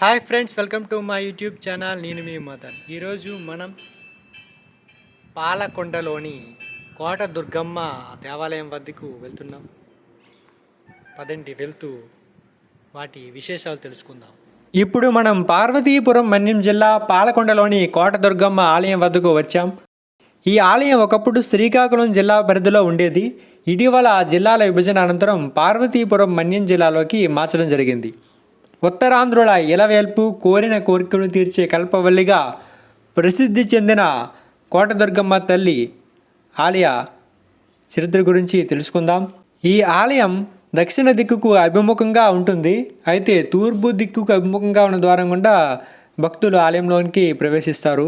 Hi friends welcome to మా YouTube channel. నేను మీ మదన్. ఈరోజు మనం పాలకొండలోని కోట దుర్గమ్మ దేవాలయం వద్దకు వెళ్తున్నాం. పదండి వెళ్తూ వాటి విశేషాలు తెలుసుకుందాం. ఇప్పుడు మనం పార్వతీపురం మన్యం జిల్లా పాలకొండలోని కోట దుర్గమ్మ ఆలయం వద్దకు వచ్చాం. ఈ ఆలయం ఒకప్పుడు శ్రీకాకుళం జిల్లా పరిధిలో ఉండేది. ఇటీవల జిల్లాల విభజన అనంతరం పార్వతీపురం మన్యం జిల్లాలోకి మార్చడం జరిగింది. ఉత్తరాంధ్రుల ఇలవేల్పు కోరిన కోరికను తీర్చే కల్పవల్లిగా ప్రసిద్ధి చెందిన కోటదుర్గమ్మ తల్లి ఆలయ చరిత్ర గురించి తెలుసుకుందాం. ఈ ఆలయం దక్షిణ దిక్కుకు అభిముఖంగా ఉంటుంది. అయితే తూర్పు దిక్కుకు అభిముఖంగా ఉన్న ద్వారం గుండా భక్తులు ఆలయంలోనికి ప్రవేశిస్తారు.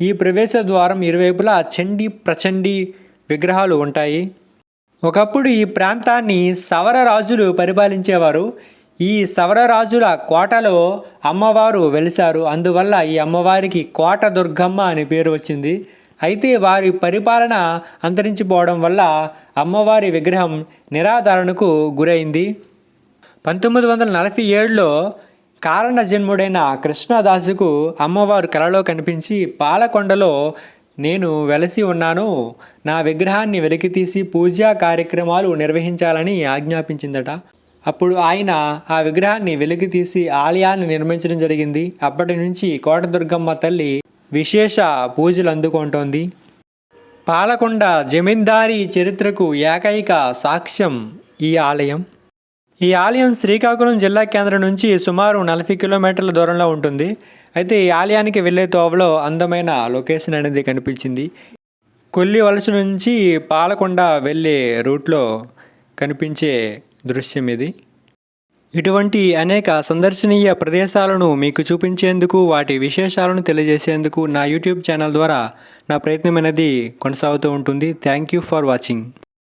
ఈ ప్రవేశ ద్వారం ఇరువైపులా చండి ప్రచండి విగ్రహాలు ఉంటాయి. ఒకప్పుడు ఈ ప్రాంతాన్ని సవర రాజులు పరిపాలించేవారు. ఈ సవర రాజుల కోటలో అమ్మవారు వెలిశారు. అందువల్ల ఈ అమ్మవారికి కోట దుర్గమ్మ అని పేరు వచ్చింది. అయితే వారి పరిపాలన అంతరించిపోవడం వల్ల అమ్మవారి విగ్రహం నిరాధారణకు గురైంది. పంతొమ్మిది వందల నలభై ఏడులో కారణ జన్ముడైన కృష్ణదాసుకు అమ్మవారు కలలో కనిపించి పాలకొండలో నేను వెలసి ఉన్నాను. నా విగ్రహాన్ని వెలికితీసి పూజా కార్యక్రమాలు నిర్వహించాలని ఆజ్ఞాపించిందట. అప్పుడు ఆయన ఆ విగ్రహాన్ని వెలికితీసి ఆలయాన్ని నిర్మించడం జరిగింది. అప్పటి నుంచి కోటదుర్గమ్మ తల్లి విశేష పూజలు అందుకుంటోంది. పాలకొండ జమీందారీ చరిత్రకు ఏకైక సాక్ష్యం ఈ ఆలయం. ఈ ఆలయం శ్రీకాకుళం జిల్లా కేంద్రం నుంచి సుమారు నలభై కిలోమీటర్ల దూరంలో ఉంటుంది. అయితే ఈ ఆలయానికి వెళ్ళే తోవలో అందమైన లొకేషన్ అనేది కనిపించింది. కొల్లి వలస నుంచి పాలకొండ వెళ్ళే రూట్లో కనిపించే దృశ్యం ఇది. ఇటువంటి అనేక సందర్శనీయ ప్రదేశాలను మీకు చూపించేందుకు వాటి విశేషాలను తెలియజేసేందుకు నా యూట్యూబ్ ఛానల్ ద్వారా నా ప్రయత్నం అనేది కొనసాగుతూ ఉంటుంది. Thank you for watching.